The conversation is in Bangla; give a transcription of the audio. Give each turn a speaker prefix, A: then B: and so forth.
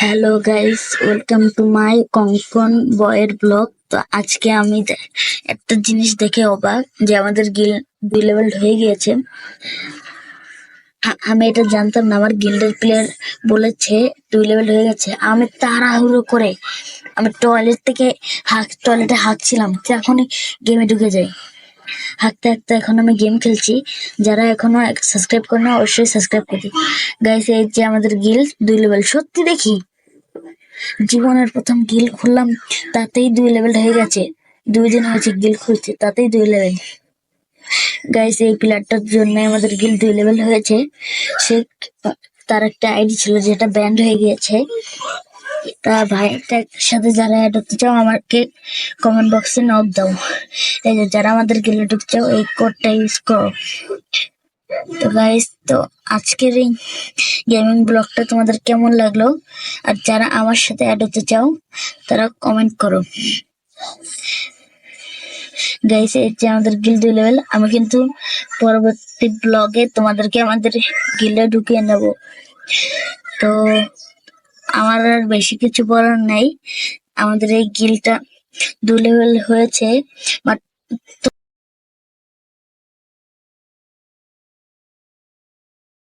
A: Hello guys welcome to my Kankan বয়ের ব্লগ তো আজকে আমি একটা জিনিস দেখে অবাক যে আমাদের গিল দুই লেভেল হয়ে গিয়েছে। আমি এটা জানতাম না, আমার গিল্ডের প্লেয়ার বলেছে, দুই লেভেল হয়ে গেছে। আমি তাড়াহুড়ো করে, আমি টয়লেট থেকে হাঁক টয়লেটে হাঁকছিলাম এখনই গেমে ঢুকে যাই। হাঁকতে হাঁকতে এখন আমি গেম খেলছি। যারা এখনও সাবস্ক্রাইব করে না অবশ্যই সাবস্ক্রাইব করে গাইস এই যে আমাদের গিল দুই লেভেল সত্যি দেখি জীবনের প্রথম গিল খুললাম, তাতেই দুই লেভেল হয়ে গেছে। দুই দিন হয়েছে গিল খুলছে, তাতেই দুই লেভেল গাইস এই প্লেয়ারটার জন্য আমাদের গিল দুই লেভেল হয়েছে। সে, তার একটা আইডি ছিল যেটা ব্যান্ড হয়ে গিয়েছে। তা ভাইটার সাথে যারা অ্যাড হতে চাও, আমাকে কমেন্ট বক্সে নক দাও। এই যে, যারা আমাদের গিলে ঢুকতে চাও এই কোডটা ইউজ করো। তো গাইস তো আজকের এই গেমিং ব্লগটা তোমাদের কেমন লাগল? আর যারা আমার সাথে অ্যাড হতে চাও, তারা কমেন্ট করো। গাইস এই যে আমাদের গিল দুই লেভেল আমি কিন্তু পরবর্তী ব্লগে তোমাদেরকে আমাদের গিলে ঢুকিয়ে নেব। তো আমার আর বেশি কিছু বলার নাই। আমাদের এই গিলটা দু লেভেল হয়েছে বাট